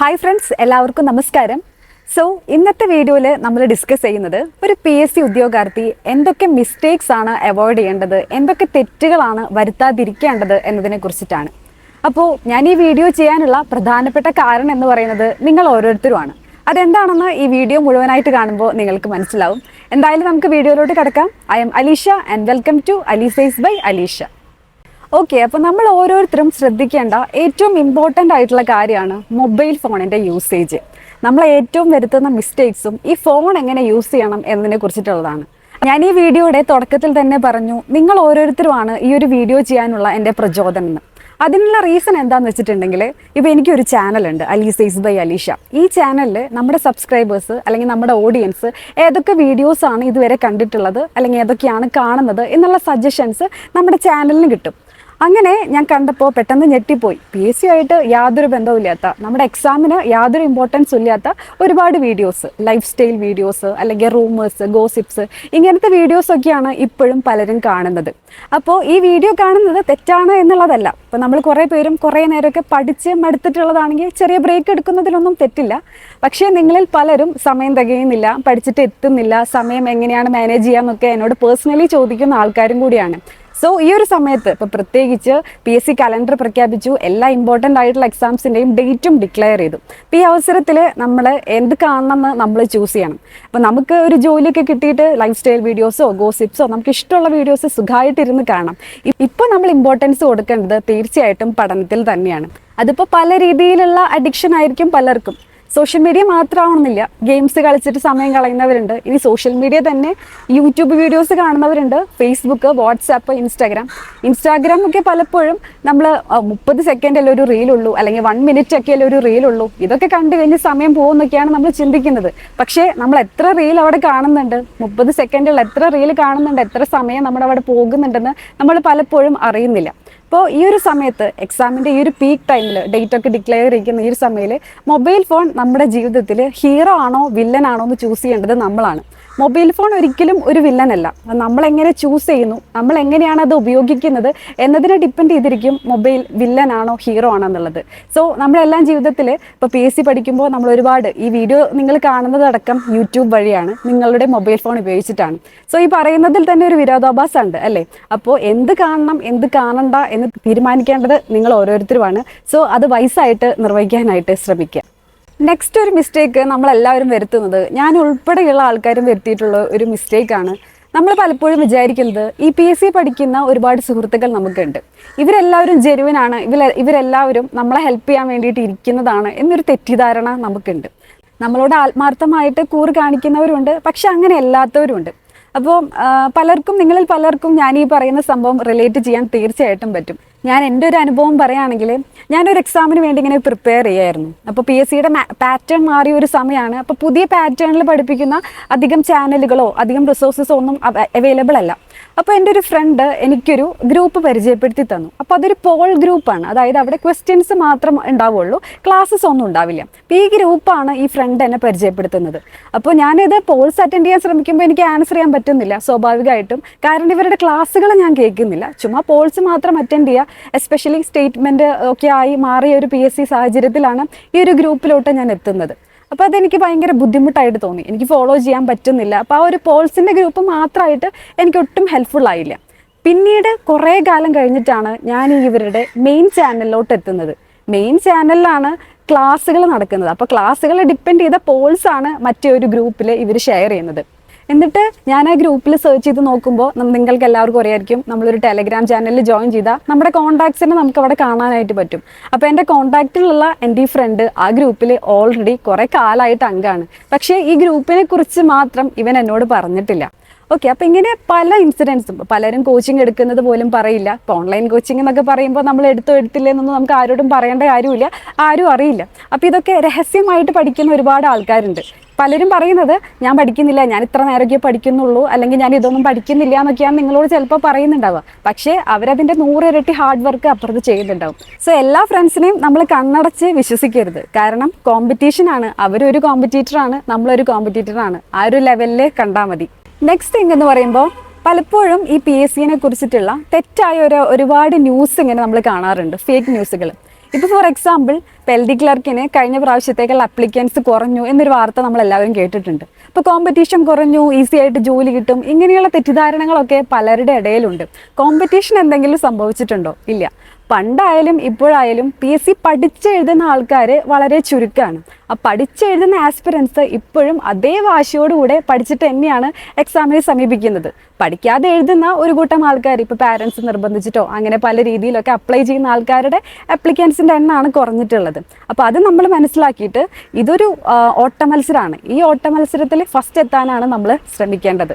Hi friends എല്ലാവർക്കും നമസ്കാരം. So ഇന്നത്തെ വീഡിയോയിൽ നമ്മൾ ഡിസ്കസ് ചെയ്യുന്നത് ഒരു പി എസ് സി ഉദ്യോഗാർത്ഥി എന്തൊക്കെ മിസ്റ്റേക്സ് ആണ് അവോയ്ഡ് ചെയ്യേണ്ടത് എന്തൊക്കെ തെറ്റുകളാണ് വരുത്താതിരിക്കേണ്ടത് എന്നതിനെ കുറിച്ചിട്ടാണ്. അപ്പോൾ ഞാൻ ഈ വീഡിയോ ചെയ്യാനുള്ള പ്രധാനപ്പെട്ട കാരണം എന്ന് പറയുന്നത് നിങ്ങൾ ഓരോരുത്തരുമാണ്. അതെന്താണെന്ന് ഈ വീഡിയോ മുഴുവനായിട്ട് കാണുമ്പോൾ നിങ്ങൾക്ക് മനസ്സിലാവും. എന്തായാലും നമുക്ക് വീഡിയോയിലോട്ട് കിടക്കാം. I am Alisha and welcome to അലീസൈസ് by Alisha okay അപ്പോൾ നമ്മൾ ഓരോരുത്തരും ശ്രദ്ധിക്കേണ്ട ഏറ്റവും ഇമ്പോർട്ടന്റ് ആയിട്ടുള്ള കാര്യമാണ് മൊബൈൽ ഫോണിന്റെ യൂസേജ് നമ്മൾ ഏറ്റവും വരുത്തുന്ന മിസ്റ്റേക്സും ഈ ഫോൺ എങ്ങനെ യൂസ് ചെയ്യണം എന്നതിനെ കുറിച്ചിട്ടുള്ളതാണ്. ഞാൻ ഈ വീഡിയോയുടെ തുടക്കത്തിൽ തന്നെ പറഞ്ഞു നിങ്ങൾ ഓരോരുത്തരുമാണ് ഈ ഒരു വീഡിയോ ചെയ്യാനുള്ള എന്റെ പ്രചോദനം എന്ന്. അതിനുള്ള റീസൺ എന്താണെന്ന് വെച്ചിട്ടുണ്ടെങ്കിൽ ഇപ്പോൾ എനിക്കൊരു ചാനലുണ്ട് അലീസൈസ് ബൈ അലീഷ ഈ ചാനലിൽ നമ്മുടെ സബ്സ്ക്രൈബേഴ്സ് അല്ലെങ്കിൽ നമ്മുടെ ഓഡിയൻസ് ഏതൊക്കെ വീഡിയോസാണ് ഇതുവരെ കണ്ടിട്ടുള്ളത് അല്ലെങ്കിൽ ഏതൊക്കെയാണ് കാണുന്നത് എന്നുള്ള സജഷൻസ് നമ്മുടെ ചാനലിന് കിട്ടും. അങ്ങനെ ഞാൻ കണ്ടപ്പോൾ പെട്ടെന്ന് ഞെട്ടിപ്പോയി. പി എസ് സി ആയിട്ട് യാതൊരു ബന്ധവുമില്ലാത്ത നമ്മുടെ എക്സാമിന് യാതൊരു ഇമ്പോർട്ടൻസ് ഇല്ലാത്ത ഒരുപാട് വീഡിയോസ് ലൈഫ് സ്റ്റൈൽ വീഡിയോസ് അല്ലെങ്കിൽ റൂമേഴ്സ് ഗോസിപ്സ് ഇങ്ങനത്തെ വീഡിയോസൊക്കെയാണ് ഇപ്പോഴും പലരും കാണുന്നത്. അപ്പോൾ ഈ വീഡിയോ കാണുന്നത് തെറ്റാണ് എന്നുള്ളതല്ല. ഇപ്പോൾ നമ്മൾ കുറേ പേരും കുറേ നേരമൊക്കെ പഠിച്ച് മടുത്തിട്ടുള്ളതാണെങ്കിൽ ചെറിയ ബ്രേക്ക് എടുക്കുന്നതിലൊന്നും തെറ്റില്ല. പക്ഷേ നിങ്ങളിൽ പലരും സമയം തികയുന്നില്ല പഠിച്ചിട്ട് എത്തുന്നില്ല സമയം എങ്ങനെയാണ് മാനേജ് ചെയ്യാമെന്നൊക്കെ എന്നോട് പേഴ്സണലി ചോദിക്കുന്ന ആൾക്കാരും കൂടിയാണ്. സോ ഈ ഒരു സമയത്ത് ഇപ്പോൾ പ്രത്യേകിച്ച് പി എസ് സി കലണ്ടർ പ്രഖ്യാപിച്ചു എല്ലാ ഇമ്പോർട്ടന്റ് ആയിട്ടുള്ള എക്സാംസിന്റെയും ഡേറ്റും ഡിക്ലെയർ ചെയ്തു. അപ്പോൾ ഈ അവസരത്തിൽ നമ്മൾ എന്ത് കാണണമെന്ന് നമ്മൾ ചൂസ് ചെയ്യണം. അപ്പോൾ നമുക്ക് ഒരു ജോലിയൊക്കെ കിട്ടിയിട്ട് ലൈഫ് സ്റ്റൈൽ വീഡിയോസോ ഗോസിപ്സോ നമുക്ക് ഇഷ്ടമുള്ള വീഡിയോസ് സുഖമായിട്ടിരുന്ന് കാണാം. ഇപ്പോൾ നമ്മൾ ഇമ്പോർട്ടൻസ് കൊടുക്കേണ്ടത് തീർച്ചയായിട്ടും പഠനത്തിൽ തന്നെയാണ്. അതിപ്പോൾ പല രീതിയിലുള്ള അഡിക്ഷൻ ആയിരിക്കും പലർക്കും. Social media മാത്രമാവണമെന്നില്ല. ഗെയിംസ് കളിച്ചിട്ട് സമയം കളയുന്നവരുണ്ട്. ഇനി സോഷ്യൽ മീഡിയ തന്നെ യൂട്യൂബ് വീഡിയോസ് കാണുന്നവരുണ്ട്. ഫേസ്ബുക്ക് വാട്സാപ്പ് ഇൻസ്റ്റാഗ്രാം ഇൻസ്റ്റാഗ്രാം ഒക്കെ പലപ്പോഴും നമ്മൾ മുപ്പത് സെക്കൻഡല്ലേ ഒരു റീലുള്ളൂ അല്ലെങ്കിൽ വൺ മിനിറ്റ് ഒക്കെ അല്ലേ ഒരു റീലുള്ളൂ ഇതൊക്കെ കണ്ടു കഴിഞ്ഞ് സമയം പോകുന്നൊക്കെയാണ് നമ്മൾ ചിന്തിക്കുന്നത്. പക്ഷേ നമ്മൾ എത്ര റീൽ അവിടെ കാണുന്നുണ്ട്? മുപ്പത് സെക്കൻഡിൽ എത്ര റീൽ കാണുന്നുണ്ട്? എത്ര സമയം നമ്മുടെ അവിടെ പോകുന്നുണ്ടെന്ന് നമ്മൾ പലപ്പോഴും അറിയുന്നില്ല. അപ്പോൾ ഈ ഒരു സമയത്ത് എക്സാമിന്റെ ഈ ഒരു പീക്ക് ടൈമിൽ ഡേറ്റ് ഒക്കെ ഡിക്ലെയർ ചെയ്യുന്ന ഈ ഒരു സമയത്ത് മൊബൈൽ ഫോൺ നമ്മുടെ ജീവിതത്തിൽ ഹീറോ ആണോ വില്ലൻ ആണോ എന്ന് ചൂസ് ചെയ്യേണ്ടത് നമ്മളാണ്. മൊബൈൽ ഫോൺ ഒരിക്കലും ഒരു വില്ലനല്ല. നമ്മളെങ്ങനെ ചൂസ് ചെയ്യുന്നു നമ്മൾ എങ്ങനെയാണ് അത് ഉപയോഗിക്കുന്നത് എന്നതിനെ ഡിപ്പെൻഡ് ചെയ്തിരിക്കും മൊബൈൽ വില്ലനാണോ ഹീറോ ആണോ എന്നുള്ളത് സോ നമ്മളെല്ലാം ജീവിതത്തിൽ ഇപ്പോൾ പി എസ് സി പഠിക്കുമ്പോൾ നമ്മൾ ഒരുപാട് ഈ വീഡിയോ നിങ്ങൾ കാണുന്നതടക്കം യൂട്യൂബ് വഴിയാണ് നിങ്ങളുടെ മൊബൈൽ ഫോൺ ഉപയോഗിച്ചിട്ടാണ്. സോ ഈ പറയുന്നതിൽ തന്നെ ഒരു വിരോധാഭാസം ഉണ്ട് അല്ലേ? അപ്പോൾ എന്ത് കാണണം എന്ത് കാണണ്ട എന്ന് തീരുമാനിക്കേണ്ടത് നിങ്ങൾ ഓരോരുത്തരുമാണ്. സോ അത് വയസ്സായിട്ട് നിർവഹിക്കാനായിട്ട് ശ്രമിക്കുക. നെക്സ്റ്റ് ഒരു മിസ്റ്റേക്ക് നമ്മളെല്ലാവരും വരുത്തുന്നത്. ഞാൻ ഉൾപ്പെടെയുള്ള ആൾക്കാരും വരുത്തിയിട്ടുള്ള ഒരു മിസ്റ്റേക്കാണ് നമ്മൾ പലപ്പോഴും വിചാരിക്കുന്നത് ഈ പി എസ് സി പഠിക്കുന്ന ഒരുപാട് സുഹൃത്തുക്കൾ നമുക്കുണ്ട്. ഇവരെല്ലാവരും ജെനുവിനാണ്. ഇവർ ഇവരെല്ലാവരും നമ്മളെ ഹെൽപ്പ് ചെയ്യാൻ വേണ്ടിയിട്ട് ഇരിക്കുന്നതാണ് എന്നൊരു തെറ്റിദ്ധാരണ നമുക്കുണ്ട്. നമ്മളോട് ആത്മാർത്ഥമായിട്ട് കൂറ് കാണിക്കുന്നവരുണ്ട്. പക്ഷെ അങ്ങനെ അല്ലാത്തവരുണ്ട്. അപ്പോൾ പലർക്കും നിങ്ങളിൽ പലർക്കും ഞാൻ ഈ പറയുന്ന സംഭവം റിലേറ്റ് ചെയ്യാൻ തീർച്ചയായിട്ടും പറ്റും. ഞാൻ എന്റെ ഒരു അനുഭവം പറയുകയാണെങ്കിൽ ഞാനൊരു എക്സാമിന് വേണ്ടി ഇങ്ങനെ പ്രിപ്പയർ ചെയ്യായിരുന്നു. അപ്പോൾ പി എസ് സിയുടെ പാറ്റേൺ മാറിയ ഒരു സമയമാണ്. അപ്പോൾ പുതിയ പാറ്റേണിൽ പഠിപ്പിക്കുന്ന അധികം ചാനലുകളോ അധികം റിസോഴ്സസോ ഒന്നും അവൈലബിൾ അല്ല. അപ്പോൾ എന്റെ ഒരു ഫ്രണ്ട് എനിക്കൊരു ഗ്രൂപ്പ് പരിചയപ്പെടുത്തി തന്നു. അപ്പോൾ അതൊരു പോൾ ഗ്രൂപ്പാണ് അതായത് അവിടെ ക്വസ്റ്റ്യൻസ് മാത്രം ഉണ്ടാവുള്ളൂ. ക്ലാസ്സസ് ഒന്നും ഉണ്ടാവില്ല. അപ്പോൾ ഈ ഗ്രൂപ്പാണ് ഈ ഫ്രണ്ട് എന്നെ പരിചയപ്പെടുത്തുന്നത്. അപ്പോൾ ഞാനിത് പോൾസ് അറ്റൻഡ് ചെയ്യാൻ ശ്രമിക്കുമ്പോൾ എനിക്ക് ആൻസർ ചെയ്യാൻ പറ്റുന്നില്ല സ്വാഭാവികമായിട്ടും. കാരണം ഇവരുടെ ക്ലാസ്സുകൾ ഞാൻ കേൾക്കുന്നില്ല. ചുമ്മാ പോൾസ് മാത്രം അറ്റൻഡ് ചെയ്യുക എസ്പെഷ്യലി സ്റ്റേറ്റ്മെന്റ് ഒക്കെ ആയി മാറിയ ഒരു പി എസ് സി സാഹചര്യത്തിലാണ് ഈ ഒരു ഗ്രൂപ്പിലോട്ട് ഞാൻ എത്തുന്നത്. അപ്പോൾ അതെനിക്ക് ഭയങ്കര ബുദ്ധിമുട്ടായിട്ട് തോന്നി. എനിക്ക് ഫോളോ ചെയ്യാൻ പറ്റുന്നില്ല. അപ്പോൾ ആ ഒരു പോൾസിന്റെ ഗ്രൂപ്പ് മാത്രമായിട്ട് എനിക്ക് ഒട്ടും ഹെൽപ്ഫുൾ ആയില്ല. പിന്നീട് കുറേ കാലം കഴിഞ്ഞിട്ടാണ് ഞാൻ ഇവരുടെ മെയിൻ ചാനലിലോട്ട് എത്തുന്നത്. മെയിൻ ചാനലിലാണ് ക്ലാസ്സുകൾ നടക്കുന്നത്. അപ്പോൾ ക്ലാസ്സുകളെ ഡിപ്പെൻഡ് ചെയ്ത പോൾസാണ് മറ്റേ ഒരു ഗ്രൂപ്പിൽ ഇവർ ഷെയർ ചെയ്യുന്നത്. എന്നിട്ട് ഞാൻ ആ ഗ്രൂപ്പിൽ സെർച്ച് ചെയ്ത് നോക്കുമ്പോൾ നിങ്ങൾക്ക് എല്ലാവർക്കും അറിയായിരിക്കും. നമ്മളൊരു ടെലഗ്രാം ചാനലിൽ ജോയിൻ ചെയ്താൽ നമ്മുടെ കോൺടാക്ട്സിനെ നമുക്ക് അവിടെ കാണാനായിട്ട് പറ്റും. അപ്പോൾ എന്റെ കോൺടാക്റ്റിലുള്ള എന്റെ ഈ ഫ്രണ്ട് ആ ഗ്രൂപ്പിൽ ഓൾറെഡി കുറേ കാലമായിട്ട് അംഗമാണ് പക്ഷേ ഈ ഗ്രൂപ്പിനെ കുറിച്ച് മാത്രം ഇവൻ എന്നോട് പറഞ്ഞിട്ടില്ല. ഓക്കെ അപ്പം ഇങ്ങനെ പല ഇൻസിഡൻസും പലരും കോച്ചിങ് എടുക്കുന്നത് പോലും പറയില്ല. ഇപ്പോൾ ഓൺലൈൻ കോച്ചിങ് എന്നൊക്കെ പറയുമ്പോൾ നമ്മൾ എടുത്തോ എടുത്തില്ലേ എന്നൊന്നും നമുക്ക് ആരോടും പറയേണ്ട കാര്യമില്ല. ആരും അറിയില്ല. അപ്പോൾ ഇതൊക്കെ രഹസ്യമായിട്ട് പഠിക്കുന്ന ഒരുപാട് ആൾക്കാരുണ്ട്. പലരും പറയുന്നത് ഞാൻ പഠിക്കുന്നില്ല ഞാൻ ഇത്ര നേരമൊക്കെ പഠിക്കുന്നുള്ളൂ അല്ലെങ്കിൽ ഞാൻ ഇതൊന്നും പഠിക്കുന്നില്ല എന്നൊക്കെയാണ് നിങ്ങളോട് ചിലപ്പോൾ പറയുന്നുണ്ടാവുക. പക്ഷേ അവരതിന്റെ നൂറിരട്ടി ഹാർഡ് വർക്ക് അപ്പുറത്ത് ചെയ്യുന്നുണ്ടാവും. സോ എല്ലാ ഫ്രണ്ട്സിനെയും നമ്മൾ കണ്ണടച്ച് വിശ്വസിക്കരുത്. കാരണം കോമ്പറ്റീഷനാണ് അവരൊരു കോമ്പറ്റീറ്ററാണ് നമ്മളൊരു കോമ്പറ്റീറ്ററാണ് ആ ഒരു ലെവലിൽ കണ്ടാൽ മതി. നെക്സ്റ്റ് തിങ് എന്ന് പറയുമ്പോൾ പലപ്പോഴും ഈ പി എസ് സിനെ കുറിച്ചിട്ടുള്ള തെറ്റായ ഒരു ഒരുപാട് ന്യൂസ് ഇങ്ങനെ നമ്മൾ കാണാറുണ്ട്. ഫേക്ക് ന്യൂസുകൾ ഇപ്പോൾ ഫോർ എക്സാമ്പിൾ ഇപ്പോൾ എൽ ഡി ക്ലർക്കിന് കഴിഞ്ഞ പ്രാവശ്യത്തേക്കുള്ള അപ്ലിക്കൻസ് കുറഞ്ഞു എന്നൊരു വാർത്ത നമ്മൾ എല്ലാവരും കേട്ടിട്ടുണ്ട്. ഇപ്പോൾ കോമ്പറ്റീഷൻ കുറഞ്ഞു ഈസി ആയിട്ട് ജോലി കിട്ടും ഇങ്ങനെയുള്ള തെറ്റിദ്ധാരണകളൊക്കെ പലരുടെ ഇടയിലുണ്ട്. കോമ്പറ്റീഷൻ എന്തെങ്കിലും സംഭവിച്ചിട്ടുണ്ടോ? ഇല്ല. പണ്ടായാലും ഇപ്പോഴായാലും പി എസ് സി പഠിച്ചെഴുതുന്ന ആൾക്കാർ വളരെ ചുരുക്കമാണ് ആ പഠിച്ചെഴുതുന്ന ആസ്പിറൻസ് ഇപ്പോഴും അതേ വാശിയോടുകൂടെ പഠിച്ചിട്ട് തന്നെയാണ് എക്സാമിനെ സമീപിക്കുന്നത്. പഠിക്കാതെ എഴുതുന്ന ഒരു കൂട്ടം ആൾക്കാർ ഇപ്പോൾ പാരൻസ് നിർബന്ധിച്ചിട്ടോ അങ്ങനെ പല രീതിയിലൊക്കെ അപ്ലൈ ചെയ്യുന്ന ആൾക്കാരുടെ അപ്ലിക്കൻസിന്റെ എണ്ണമാണ് കുറഞ്ഞിട്ടുള്ളത്. അപ്പോൾ അത് നമ്മൾ മനസ്സിലാക്കിയിട്ട് ഇതൊരു ഓട്ടമത്സരമാണ് ഓട്ട മത്സരമാണ് ഈ ഓട്ട മത്സരത്തിൽ ഫസ്റ്റ് എത്താനാണ് നമ്മൾ ശ്രമിക്കേണ്ടത്.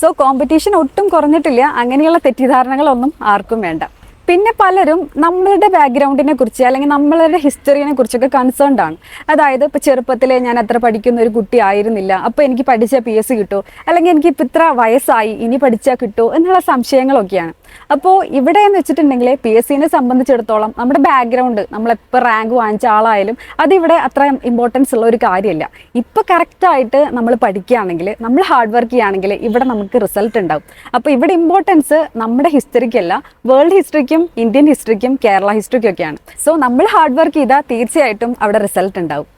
സോ കോമ്പറ്റീഷൻ ഒട്ടും കുറഞ്ഞിട്ടില്ല. അങ്ങനെയുള്ള തെറ്റിദ്ധാരണകളൊന്നും ആർക്കും വേണ്ട. പിന്നെ പലരും നമ്മളുടെ ബാക്ക്ഗ്രൗണ്ടിനെ കുറിച്ച് അല്ലെങ്കിൽ നമ്മളുടെ ഹിസ്റ്ററിനെ കുറിച്ചൊക്കെ കൺസേൺഡ് ആണ്. അതായത് ഇപ്പോൾ ചെറുപ്പത്തിലെ ഞാൻ അത്ര പഠിക്കുന്ന ഒരു കുട്ടി ആയിരുന്നില്ല. അപ്പോൾ എനിക്ക് പഠിച്ച പി എസ് കിട്ടുമോ അല്ലെങ്കിൽ എനിക്ക് ഇപ്പം ഇത്ര വയസ്സായി. ഇനി പഠിച്ചാൽ കിട്ടുമോ എന്നുള്ള സംശയങ്ങളൊക്കെയാണ്. അപ്പോൾ ഇവിടെ എന്ന് വെച്ചിട്ടുണ്ടെങ്കിൽ പി എസ് സിനെ സംബന്ധിച്ചിടത്തോളം നമ്മുടെ ബാക്ക്ഗ്രൗണ്ട് നമ്മളെപ്പോൾ റാങ്ക് വാങ്ങിച്ച ആളായാലും അതിവിടെ അത്ര ഇമ്പോർട്ടൻസ് ഉള്ള ഒരു കാര്യമല്ല ഇപ്പോൾ കറക്റ്റായിട്ട് നമ്മൾ പഠിക്കുകയാണെങ്കിൽ നമ്മൾ ഹാർഡ് വർക്ക് ചെയ്യുകയാണെങ്കിൽ ഇവിടെ നമുക്ക് റിസൾട്ട് ഉണ്ടാവും. അപ്പോൾ ഇവിടെ ഇമ്പോർട്ടൻസ് നമ്മുടെ ഹിസ്റ്ററിക്കല്ല വേൾഡ് ഹിസ്റ്ററിക്കും ഇന്ത്യൻ ഹിസ്റ്ററിക്കും കേരള ഹിസ്റ്ററിക്കും ഒക്കെയാണ്. സോ നമ്മൾ ഹാർഡ് വർക്ക് ചെയ്താൽ തീർച്ചയായിട്ടും അവിടെ റിസൾട്ട് ഉണ്ടാവും.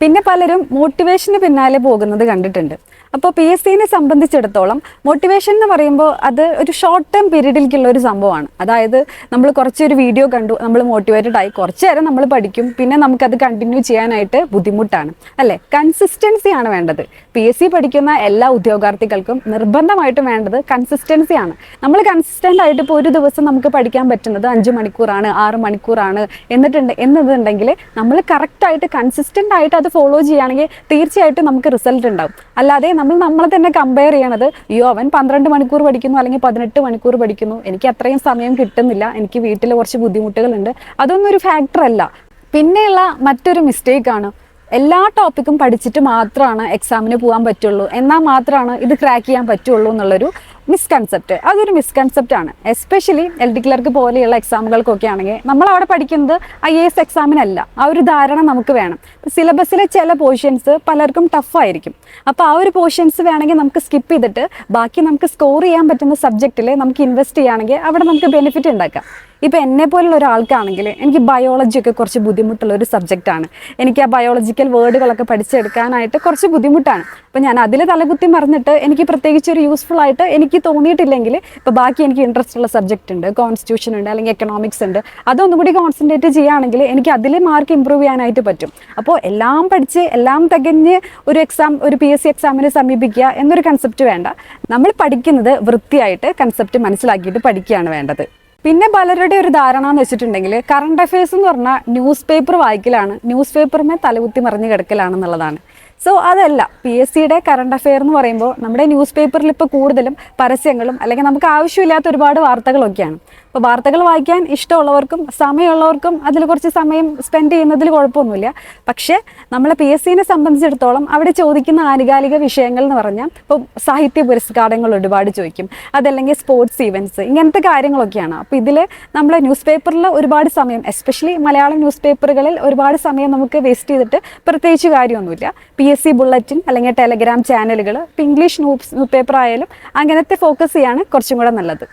പിന്നെ പലരും മോട്ടിവേഷന് പിന്നാലെ പോകുന്നത് കണ്ടിട്ടുണ്ട്. അപ്പോൾ പി എസ് സിനെ സംബന്ധിച്ചിടത്തോളം മോട്ടിവേഷൻ എന്ന് പറയുമ്പോൾ അത് ഒരു ഷോർട്ട് ടേം പീരീഡിലേക്കുള്ള ഒരു സംഭവമാണ്. അതായത് നമ്മൾ കുറച്ചൊരു വീഡിയോ കണ്ടു നമ്മൾ മോട്ടിവേറ്റഡ് ആയി കുറച്ച് നേരം നമ്മൾ പഠിക്കും പിന്നെ നമുക്കത് കണ്ടിന്യൂ ചെയ്യാനായിട്ട് ബുദ്ധിമുട്ടാണ്. അല്ലേ? കൺസിസ്റ്റൻസി ആണ് വേണ്ടത്. പി എസ് സി പഠിക്കുന്ന എല്ലാ ഉദ്യോഗാർത്ഥികൾക്കും നിർബന്ധമായിട്ടും വേണ്ടത് കൺസിസ്റ്റൻസി ആണ്. നമ്മൾ കൺസിസ്റ്റന്റ് ആയിട്ട് ഇപ്പോൾ ഒരു ദിവസം നമുക്ക് പഠിക്കാൻ പറ്റുന്നത് അഞ്ച് മണിക്കൂറാണ് ആറ് മണിക്കൂറാണ് എന്നിട്ടുണ്ട് എന്നതുണ്ടെങ്കിൽ നമ്മൾ കറക്റ്റായിട്ട് കൺസിസ്റ്റന്റ് ആയിട്ട് അത് ഫോളോ ചെയ്യുകയാണെങ്കിൽ തീർച്ചയായിട്ടും നമുക്ക് റിസൾട്ട് ഉണ്ടാവും. അല്ലാതെ നമ്മൾ നമ്മളെ തന്നെ കമ്പയർ ചെയ്യണത് അയ്യോ അവൻ പന്ത്രണ്ട് മണിക്കൂർ പഠിക്കുന്നു അല്ലെങ്കിൽ പതിനെട്ട് മണിക്കൂർ പഠിക്കുന്നു. എനിക്ക് അത്രയും സമയം കിട്ടുന്നില്ല. എനിക്ക് വീട്ടിൽ കുറച്ച് ബുദ്ധിമുട്ടുകളുണ്ട്. അതൊന്നും ഒരു ഫാക്ടർ അല്ല. പിന്നെയുള്ള മറ്റൊരു മിസ്റ്റേക്കാണ് എല്ലാ ടോപ്പിക്കും പഠിച്ചിട്ട് മാത്രമാണ് എക്സാമിന് പോകാൻ പറ്റുള്ളൂ. എന്നാൽ മാത്രമാണ് ഇത് ക്രാക്ക് ചെയ്യാൻ പറ്റുള്ളൂ എന്നുള്ളൊരു മിസ്കൺസെപ്റ്റ് അതൊരു മിസ്കൺസെപ്റ്റ് ആണ്. എസ്പെഷ്യലി എൽ ഡി ക്ലർക്ക് പോലെയുള്ള എക്സാമുകൾക്കൊക്കെ ആണെങ്കിൽ നമ്മൾ അവിടെ പഠിക്കുന്നത് ഐ എ എസ് എക്സാമിനല്ല ആ ഒരു ധാരണ നമുക്ക് വേണം. സിലബസിലെ ചില പോർഷൻസ് പലർക്കും ടഫായിരിക്കും അപ്പോൾ ആ ഒരു പോർഷൻസ് വേണമെങ്കിൽ നമുക്ക് സ്കിപ്പ് ചെയ്തിട്ട് ബാക്കി നമുക്ക് സ്കോർ ചെയ്യാൻ പറ്റുന്ന സബ്ജക്റ്റിൽ നമുക്ക് ഇൻവെസ്റ്റ് ചെയ്യുകയാണെങ്കിൽ അവിടെ നമുക്ക് ബെനിഫിറ്റ് ഉണ്ടാക്കാം. ഇപ്പം എന്നെ പോലുള്ള ഒരാൾക്കാണെങ്കിൽ എനിക്ക് ബയോളജിയൊക്കെ കുറച്ച് ബുദ്ധിമുട്ടുള്ള ഒരു സബ്ജക്റ്റാണ് എനിക്ക് ആ ബയോളജിക്കൽ വേർഡുകളൊക്കെ പഠിച്ചെടുക്കാനായിട്ട് കുറച്ച് ബുദ്ധിമുട്ടാണ്. അപ്പം ഞാൻ അതിൽ തലകുത്തി മറിഞ്ഞിട്ട് എനിക്ക് പ്രത്യേകിച്ച് ഒരു യൂസ്ഫുൾ ആയിട്ട് എനിക്ക് തോന്നിയിട്ടില്ലെങ്കിൽ ഇപ്പോൾ ബാക്കി എനിക്ക് ഇൻട്രസ്റ്റ് ഉള്ള സബ്ജക്റ്റ് ഉണ്ട്. കോൺസ്റ്റിറ്റ്യൂഷൻ ഉണ്ട് അല്ലെങ്കിൽ എക്കണോമിക്സ് ഉണ്ട്. അതൊന്നും കൂടി കോൺസെൻട്രേറ്റ് ചെയ്യുകയാണെങ്കിൽ എനിക്ക് അതിൽ മാർക്ക് ഇമ്പ്രൂവ് ചെയ്യാനായിട്ട് പറ്റും. അപ്പോൾ എല്ലാം പഠിച്ച് എല്ലാം തികഞ്ഞ് ഒരു എക്സാം ഒരു പി എസ് സി എക്സാമിനെ സമീപിക്കുക എന്നൊരു കൺസെപ്റ്റ് വേണ്ട. നമ്മൾ പഠിക്കുന്നത് വൃത്തിയായിട്ട് കൺസെപ്റ്റ് മനസ്സിലാക്കിയിട്ട് പഠിക്കുകയാണ് വേണ്ടത്. പിന്നെ പലരുടെ ഒരു ധാരണ എന്ന് വെച്ചിട്ടുണ്ടെങ്കിൽ കറണ്ട് അഫയേഴ്സ് എന്ന് പറഞ്ഞാൽ ന്യൂസ് പേപ്പർ വായിക്കലാണ്. ന്യൂസ് പേപ്പറിനെ തലകുത്തി മറിഞ്ഞ് കിടക്കലാണെന്നുള്ളതാണ്. സോ അതല്ല. പി എസ് സിയുടെ കറണ്ട് അഫെയർ എന്ന് പറയുമ്പോൾ നമ്മുടെ ന്യൂസ് പേപ്പറിൽ ഇപ്പോൾ കൂടുതലും പരസ്യങ്ങളും അല്ലെങ്കിൽ നമുക്ക് ആവശ്യമില്ലാത്ത ഒരുപാട് വാർത്തകളൊക്കെയാണ്. അപ്പോൾ വാർത്തകൾ വായിക്കാൻ ഇഷ്ടമുള്ളവർക്കും സമയമുള്ളവർക്കും അതിൽ കുറച്ച് സമയം സ്പെൻഡ് ചെയ്യുന്നതിൽ കുഴപ്പമൊന്നുമില്ല. പക്ഷേ നമ്മളെ പി എസ് സിനെ സംബന്ധിച്ചിടത്തോളം അവിടെ ചോദിക്കുന്ന ആനുകാലിക വിഷയങ്ങൾ എന്ന് പറഞ്ഞാൽ ഇപ്പോൾ സാഹിത്യ പുരസ്കാരങ്ങൾ ഒരുപാട് ചോദിക്കും. അതല്ലെങ്കിൽ സ്പോർട്സ് ഈവന്റ്സ് ഇങ്ങനത്തെ കാര്യങ്ങളൊക്കെയാണ്. അപ്പോൾ ഇതിൽ നമ്മളെ ന്യൂസ് പേപ്പറിൽ ഒരുപാട് സമയം എസ്പെഷ്യലി മലയാളം ന്യൂസ് പേപ്പറുകളിൽ ഒരുപാട് സമയം നമുക്ക് വേസ്റ്റ് ചെയ്തിട്ട് പ്രത്യേകിച്ച് കാര്യമൊന്നുമില്ല. പി എസ് സി ബുള്ളറ്റിൻ അല്ലെങ്കിൽ ടെലഗ്രാം ചാനലുകൾ ഇപ്പോൾ ഇംഗ്ലീഷ് ന്യൂസ് പേപ്പർ ആയാലും അങ്ങനത്തെ ഫോക്കസ് ചെയ്യാണ് കുറച്ചും കൂടെ നല്ലത്.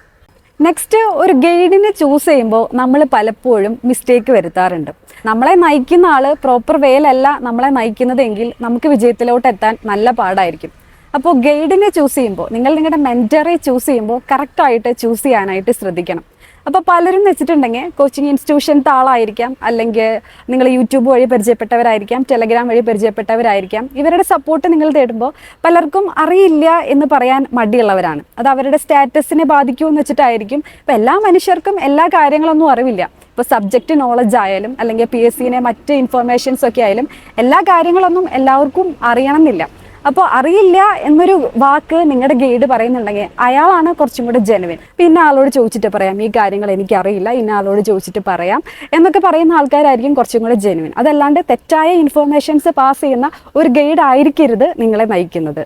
നെക്സ്റ്റ് ഒരു ഗൈഡിനെ ചൂസ് ചെയ്യുമ്പോൾ നമ്മൾ പലപ്പോഴും മിസ്റ്റേക്ക് വരുത്താറുണ്ട്. നമ്മളെ നയിക്കുന്ന ആൾ പ്രോപ്പർ വേയിലല്ല നമ്മളെ നയിക്കുന്നതെങ്കിൽ നമുക്ക് വിജയത്തിലോട്ട് എത്താൻ നല്ല പാടായിരിക്കും. അപ്പോൾ ഗൈഡിനെ ചൂസ് ചെയ്യുമ്പോൾ നിങ്ങൾ നിങ്ങളുടെ മെന്ററെ ചൂസ് ചെയ്യുമ്പോൾ കറക്റ്റായിട്ട് ചൂസ് ചെയ്യാനായിട്ട് ശ്രദ്ധിക്കണം. അപ്പോൾ പലരും വെച്ചിട്ടുണ്ടെങ്കിൽ കോച്ചിങ് ഇൻസ്റ്റിറ്റ്യൂഷൻ ആളായിരിക്കാം അല്ലെങ്കിൽ നിങ്ങൾ യൂട്യൂബ് വഴി പരിചയപ്പെട്ടവരായിരിക്കാം ടെലഗ്രാം വഴി പരിചയപ്പെട്ടവരായിരിക്കാം. ഇവരുടെ സപ്പോർട്ട് നിങ്ങൾ തേടുമ്പോൾ പലർക്കും അറിയില്ല എന്ന് പറയാൻ മടിയുള്ളവരാണ്. അത് അവരുടെ സ്റ്റാറ്റസിനെ ബാധിക്കുമെന്ന് വെച്ചിട്ടായിരിക്കും. ഇപ്പോൾ എല്ലാ മനുഷ്യർക്കും എല്ലാ കാര്യങ്ങളൊന്നും അറിവില്ല. ഇപ്പോൾ സബ്ജക്റ്റ് നോളജ് ആയാലും അല്ലെങ്കിൽ പി എസ് സിനെ മറ്റ് ഇൻഫർമേഷൻസ് ഒക്കെ ആയാലും എല്ലാ കാര്യങ്ങളൊന്നും എല്ലാവർക്കും അറിയണമെന്നില്ല. അപ്പോൾ അറിയില്ല എന്നൊരു വാക്ക് നിങ്ങളുടെ ഗൈഡ് പറയുന്നുണ്ടെങ്കിൽ അയാളാണ് കുറച്ചും കൂടെ ജെനുവിൻ പിന്നെ ആളോട് ചോദിച്ചിട്ട് പറയാം ഈ കാര്യങ്ങൾ എനിക്കറിയില്ല ഇന്ന ആളോട് ചോദിച്ചിട്ട് പറയാം എന്നൊക്കെ പറയുന്ന ആൾക്കാരായിരിക്കും കുറച്ചും കൂടെ ജെനുവിൻ അതല്ലാണ്ട് തെറ്റായ ഇൻഫോർമേഷൻസ് പാസ് ചെയ്യുന്ന ഒരു ഗൈഡ് ആയിരിക്കരുത് നിങ്ങളെ നയിക്കുന്നത്.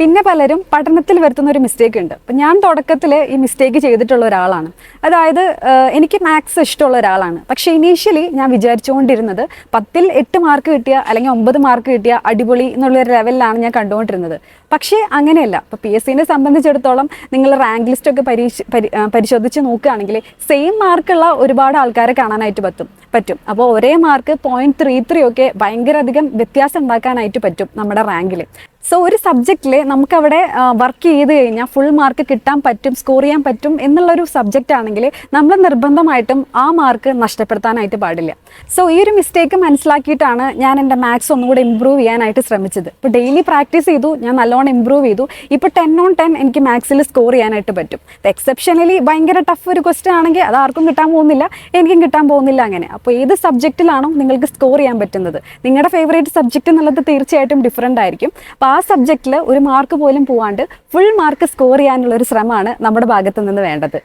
പിന്നെ പലരും പഠനത്തിൽ വരുത്തുന്ന ഒരു മിസ്റ്റേക്ക് ഉണ്ട്. അപ്പം ഞാൻ തുടക്കത്തിൽ ഈ മിസ്റ്റേക്ക് ചെയ്തിട്ടുള്ള ഒരാളാണ്. അതായത് എനിക്ക് മാത്സ് ഇഷ്ടമുള്ള ഒരാളാണ്. പക്ഷേ ഇനീഷ്യലി ഞാൻ വിചാരിച്ചുകൊണ്ടിരുന്നത് പത്തിൽ എട്ട് മാർക്ക് കിട്ടിയ അല്ലെങ്കിൽ ഒമ്പത് മാർക്ക് കിട്ടിയ അടിപൊളി എന്നുള്ള ലെവലിലാണ് ഞാൻ കണ്ടുകൊണ്ടിരുന്നത്. പക്ഷേ അങ്ങനെയല്ല. ഇപ്പോൾ പി എസ് സിനെ സംബന്ധിച്ചിടത്തോളം നിങ്ങൾ റാങ്ക് ലിസ്റ്റൊക്കെ പരീക്ഷ പരി- പരിശോധിച്ച് നോക്കുകയാണെങ്കിൽ സെയിം മാർക്കുള്ള ഒരുപാട് ആൾക്കാരെ കാണാനായിട്ട് പറ്റും. പറ്റും. അപ്പോൾ ഒരേ മാർക്ക് പോയിന്റ് ത്രീ ത്രീ ഒക്കെ ഭയങ്കര അധികം വ്യത്യാസം ഉണ്ടാക്കാനായിട്ട് പറ്റും നമ്മുടെ റാങ്കിൽ സോ ഒരു സബ്ജക്റ്റിൽ നമുക്കവിടെ വർക്ക് ചെയ്ത് കഴിഞ്ഞാൽ ഫുൾ മാർക്ക് കിട്ടാൻ പറ്റും സ്കോർ ചെയ്യാൻ പറ്റും എന്നുള്ളൊരു സബ്ജക്റ്റ് ആണെങ്കിൽ നമ്മൾ നിർബന്ധമായിട്ടും ആ മാർക്ക് നഷ്ടപ്പെടുത്താനായിട്ട് പാടില്ല. സോ ഈ ഒരു മിസ്റ്റേക്ക് മനസ്സിലാക്കിയിട്ടാണ് ഞാൻ എന്റെ മാത്സ് ഒന്നുകൂടെ ഇമ്പ്രൂവ് ചെയ്യാനായിട്ട് ശ്രമിച്ചത്. ഇപ്പോൾ ഡെയിലി പ്രാക്ടീസ് ചെയ്തു ഞാൻ നല്ലോണം ഇമ്പ്രൂവ് ചെയ്തു. ഇപ്പോൾ ടെൻ ഓൺ ടെൻ എനിക്ക് മാത്സിൽ സ്കോർ ചെയ്യാനായിട്ട് പറ്റും. എക്സെപ്ഷനലി ഭയങ്കര ടഫ് ഒരു ക്വസ്റ്റ്യൻ ആണെങ്കിൽ അത് ആർക്കും കിട്ടാൻ പോകുന്നില്ല എനിക്കും കിട്ടാൻ പോകുന്നില്ല അങ്ങനെ. അപ്പോൾ ഏത് സബ്ജക്റ്റിലാണോ നിങ്ങൾക്ക് സ്കോർ ചെയ്യാൻ പറ്റുന്നത്. നിങ്ങളുടെ ഫേവറേറ്റ് സബ്ജക്റ്റ് എന്നുള്ളത് തീർച്ചയായിട്ടും ഡിഫറെന്റ് ആയിരിക്കും. അപ്പോൾ ആ സബ്ജക്റ്റിൽ ഒരു മാർക്ക് പോലും പോവാണ്ട് ഫുൾ മാർക്ക് സ്കോർ ചെയ്യാനുള്ള ഒരു ശ്രമമാണ് നമ്മുടെ ഭാഗത്ത് നിന്ന് വേണ്ടത്.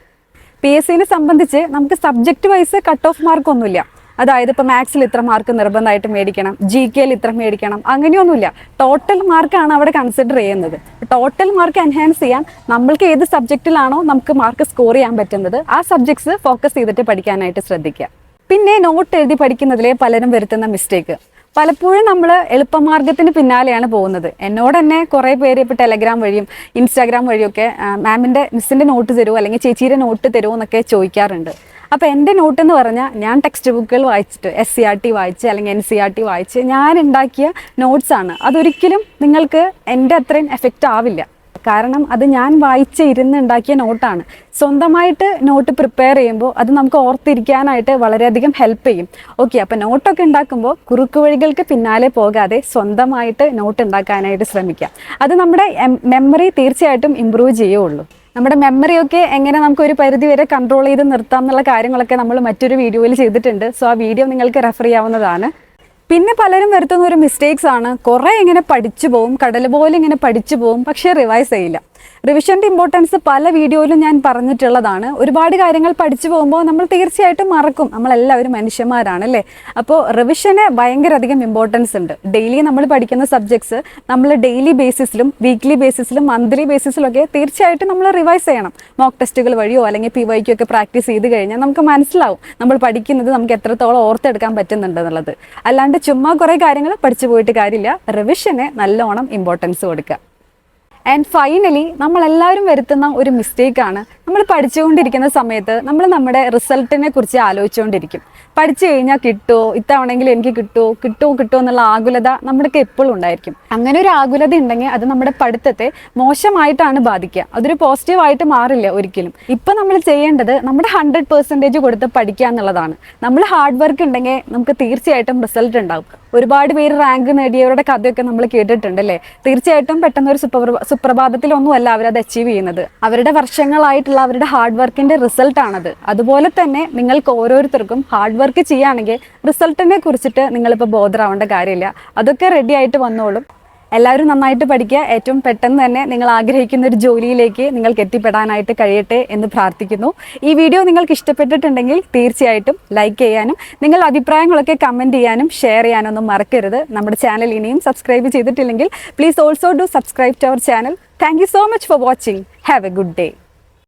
പി എസ് സിനെ സംബന്ധിച്ച് നമുക്ക് subject wise cut off mark ഒന്നുമില്ല. അതായത് ഇപ്പോൾ മാത്സിൽ ഇത്ര മാർക്ക് നിർബന്ധമായിട്ട് മേടിക്കണം ജി കെയിൽ ഇത്ര മേടിക്കണം അങ്ങനെയൊന്നുമില്ല. ടോട്ടൽ മാർക്കാണ് അവിടെ കൺസിഡർ ചെയ്യുന്നത്. ടോട്ടൽ മാർക്ക് എൻഹാൻസ് ചെയ്യാൻ നമ്മൾക്ക് ഏത് സബ്ജക്റ്റിലാണോ നമുക്ക് മാർക്ക് സ്കോർ ചെയ്യാൻ പറ്റുന്നത് ആ സബ്ജക്ട്സ് ഫോക്കസ് ചെയ്തിട്ട് പഠിക്കാനായിട്ട് ശ്രദ്ധിക്കുക. പിന്നെ നോട്ട് എഴുതി പഠിക്കുന്നതിലെ പലരും വരുത്തുന്ന മിസ്റ്റേക്ക് പലപ്പോഴും നമ്മൾ എളുപ്പമാർഗത്തിന് പിന്നാലെയാണ് പോകുന്നത്. എന്നോട് തന്നെ കുറേ പേര് ഇപ്പോൾ ടെലഗ്രാം വഴിയും ഇൻസ്റ്റാഗ്രാം വഴിയൊക്കെ മാമിന്റെ മിസ്സിന്റെ നോട്ട് തരുമോ അല്ലെങ്കിൽ ചേച്ചിയുടെ നോട്ട് തരുമോ എന്നൊക്കെ ചോദിക്കാറുണ്ട്. അപ്പോൾ എന്റെ നോട്ട് എന്ന് പറഞ്ഞാൽ ഞാൻ ടെക്സ്റ്റ് ബുക്കുകൾ വായിച്ചിട്ട് എസ് സി ആർ ടി വായിച്ച് അല്ലെങ്കിൽ എൻ സി ആർ ടി വായിച്ച് ഞാൻ ഉണ്ടാക്കിയ നോട്ട്സാണ് അതൊരിക്കലും നിങ്ങൾക്ക് എന്റെ അത്രയും എഫക്റ്റ് ആവില്ല. കാരണം അത് ഞാൻ വായിച്ച് ഇരുന്നുണ്ടാക്കിയ നോട്ടാണ്. സ്വന്തമായിട്ട് നോട്ട് പ്രിപ്പയർ ചെയ്യുമ്പോൾ അത് നമുക്ക് ഓർത്തിരിക്കാനായിട്ട് വളരെയധികം ഹെൽപ്പ് ചെയ്യും. ഓക്കെ അപ്പം നോട്ടൊക്കെ ഉണ്ടാക്കുമ്പോൾ കുറുക്ക് വഴികൾക്ക് പിന്നാലെ പോകാതെ സ്വന്തമായിട്ട് നോട്ട് ഉണ്ടാക്കാനായിട്ട് ശ്രമിക്കാം അത് നമ്മുടെ മെമ്മറി തീർച്ചയായിട്ടും ഇമ്പ്രൂവ് ചെയ്യുള്ളൂ നമ്മുടെ മെമ്മറിയൊക്കെ എങ്ങനെ നമുക്ക് ഒരു പരിധി വരെ കൺട്രോൾ ചെയ്ത് നിർത്താം എന്നുള്ള കാര്യങ്ങളൊക്കെ നമ്മൾ മറ്റൊരു വീഡിയോയിൽ ചെയ്തിട്ടുണ്ട്. സോ ആ വീഡിയോ നിങ്ങൾക്ക് റെഫർ ചെയ്യാവുന്നതാണ്. പിന്നെ പലരും വരുത്തുന്ന ഒരു മിസ്റ്റേക്സ് ആണ്. കുറേ ഇങ്ങനെ പഠിച്ചു പോവും കടൽ പോലെ ഇങ്ങനെ പഠിച്ചു പോവും പക്ഷേ റിവൈസ് ചെയ്യില്ല. റിവിഷന്റെ ഇമ്പോർട്ടൻസ് പല വീഡിയോയിലും ഞാൻ പറഞ്ഞിട്ടുള്ളതാണ്. ഒരുപാട് കാര്യങ്ങൾ പഠിച്ചു പോകുമ്പോൾ നമ്മൾ തീർച്ചയായിട്ടും മറക്കും. നമ്മളെല്ലാവരും മനുഷ്യന്മാരാണ് അല്ലേ അപ്പോൾ റിവിഷന് ഭയങ്കര അധികം ഇമ്പോർട്ടൻസ് ഉണ്ട്. ഡെയിലി നമ്മൾ പഠിക്കുന്ന സബ്ജക്ട്സ് നമ്മൾ ഡെയിലി ബേസിസിലും വീക്ക്ലി ബേസിസിലും മന്ത്ലി ബേസിസിലൊക്കെ തീർച്ചയായിട്ടും നമ്മൾ റിവൈസ് ചെയ്യണം. മോക്ക് ടെസ്റ്റുകൾ വഴിയോ അല്ലെങ്കിൽ പി വൈക്കോ ഒക്കെ പ്രാക്ടീസ് ചെയ്ത് കഴിഞ്ഞാൽ നമുക്ക് മനസ്സിലാവും. നമ്മൾ പഠിക്കുന്നത് നമുക്ക് എത്രത്തോളം ഓർത്തെടുക്കാൻ പറ്റുന്നുണ്ടെന്നുള്ളത് അല്ലാണ്ട് ചുമ്മാ കുറേ കാര്യങ്ങൾ പഠിച്ചു പോയിട്ട് കാര്യമില്ല. റിവിഷന് നല്ലോണം ഇമ്പോർട്ടൻസ് കൊടുക്കുക. ആൻഡ് ഫൈനലി നമ്മളെല്ലാവരും വരുത്തുന്ന ഒരു മിസ്റ്റേക്കാണ് നമ്മൾ പഠിച്ചുകൊണ്ടിരിക്കുന്ന സമയത്ത് നമ്മൾ നമ്മുടെ റിസൾട്ടിനെ കുറിച്ച് ആലോചിച്ചുകൊണ്ടിരിക്കും. പഠിച്ചു കഴിഞ്ഞാൽ കിട്ടുമോ ഇത്തവണെങ്കിലും എനിക്ക് കിട്ടുമോ കിട്ടുമോ കിട്ടുമോ എന്നുള്ള ആകുലത നമ്മുടെയൊക്കെ എപ്പോഴും ഉണ്ടായിരിക്കും. അങ്ങനെ ഒരു ആകുലത ഉണ്ടെങ്കിൽ അത് നമ്മുടെ പഠിത്തത്തെ മോശമായിട്ടാണ് ബാധിക്കുക. അതൊരു പോസിറ്റീവായിട്ട് മാറില്ല ഒരിക്കലും. ഇപ്പം നമ്മൾ ചെയ്യേണ്ടത് നമ്മുടെ ഹൺഡ്രഡ് പെർസെന്റേജ് കൊടുത്ത് പഠിക്കുക എന്നുള്ളതാണ്. നമ്മൾ ഹാർഡ് വർക്ക് ഉണ്ടെങ്കിൽ നമുക്ക് തീർച്ചയായിട്ടും റിസൾട്ട് ഉണ്ടാവും. ഒരുപാട് പേര് റാങ്ക് നേടിയവരുടെ കഥയൊക്കെ നമ്മൾ കേട്ടിട്ടുണ്ട് അല്ലേ? തീർച്ചയായിട്ടും പെട്ടെന്ന് ഒരു സുപ്രഭ സുപ്രഭാതത്തിലൊന്നുമല്ല അവരത് അച്ചീവ് ചെയ്യുന്നത്. അവരുടെ വർഷങ്ങളായിട്ടുള്ള അവരുടെ ഹാർഡ് വർക്കിന്റെ റിസൾട്ട് ആണത്. അതുപോലെ തന്നെ നിങ്ങൾക്ക് ഓരോരുത്തർക്കും ഹാർഡ് വർക്ക് ചെയ്യുകയാണെങ്കിൽ റിസൾട്ടിനെ കുറിച്ചിട്ട് നിങ്ങളിപ്പോൾ ബോധറാവേണ്ട കാര്യമില്ല. അതൊക്കെ റെഡി ആയിട്ട് വന്നോളും. എല്ലാവരും നന്നായിട്ട് പഠിക്കുക. ഏറ്റവും പെട്ടെന്ന് തന്നെ നിങ്ങൾ ആഗ്രഹിക്കുന്ന ഒരു ജോലിയിലേക്ക് നിങ്ങൾക്ക് എത്തിപ്പെടാനായിട്ട് കഴിയട്ടെ എന്ന് പ്രാർത്ഥിക്കുന്നു. ഈ വീഡിയോ നിങ്ങൾക്ക് ഇഷ്ടപ്പെട്ടിട്ടുണ്ടെങ്കിൽ തീർച്ചയായിട്ടും ലൈക്ക് ചെയ്യാനും നിങ്ങളുടെ അഭിപ്രായങ്ങളൊക്കെ കമന്റ് ചെയ്യാനും ഷെയർ ചെയ്യാനൊന്നും മറക്കരുത്. നമ്മുടെ ചാനൽ ഇനിയും സബ്സ്ക്രൈബ് ചെയ്തിട്ടില്ലെങ്കിൽ please also do subscribe to our channel thank so much for watching have a good day